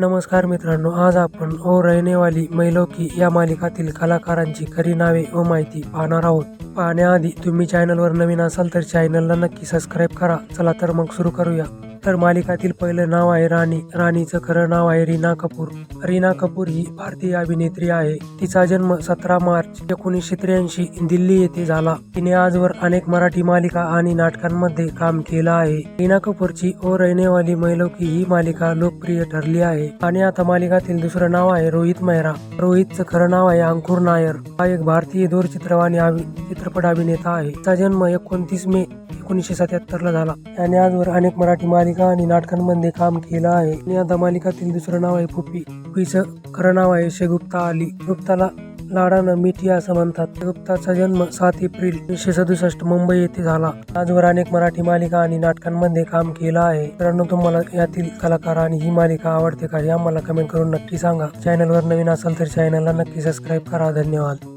नमस्कार मित्रांनो आज आपण ओ रहनेवाली मैलोकी या मालिकातील कलाकारांची खरी नावे व माहिती पाहणार आहोत. पाहण्याआधी तुम्ही चॅनलवर नवीन असाल तर चॅनलला नक्की सबस्क्राईब करा. चला तर मग सुरू करूया. तर मालिकातील पहिलं नाव आहे राणी. राणीचं खरं नाव आहे रीना कपूर. रीना कपूर ही भारतीय अभिनेत्री आहे. तिचा जन्म सतरा मार्च एकोणीसशे त्र्याऐंशी दिल्ली येथे झाला. तिने आजवर अनेक मराठी मालिका आणि नाटकांमध्ये काम केलं आहे. रीना कपूरची ओ रहनेवाली वाली की ही मालिका लोकप्रिय ठरली आहे. आणि आता मालिकातील दुसरं नाव आहे रोहित मेहरा. रोहितचं खरं नाव आहे अंकुर नायर. हा एक भारतीय दूरचित्रवाणी चित्रपट अभिनेता आहे. तिचा जन्म एकोणतीस मे एकोणीसशे सत्याहत्तर ला झाला. त्याने आजवर अनेक मराठी मालिका मालिका आणि नाटकांमध्ये काम केलं आहे. आणि आता मालिकातील दुसरं नाव आहे पुपी. पुपीचं खरं नाव आहे शेगुप्ता अली. गुप्ताला लाडानं मिठी असं म्हणतात. गुप्ताचा जन्म सात एप्रिल एकोणीसशे सदुसष्ट मुंबई येथे झाला. आजवर अनेक मराठी मालिका आणि नाटकांमध्ये काम केलं आहे. मित्रांनो तुम्हाला यातील कलाकार आणि ही मालिका आवडते का हे आम्हाला कमेंट करून नक्की सांगा. चॅनलवर नवीन असाल तर चॅनलला नक्की सबस्क्राईब करा. धन्यवाद.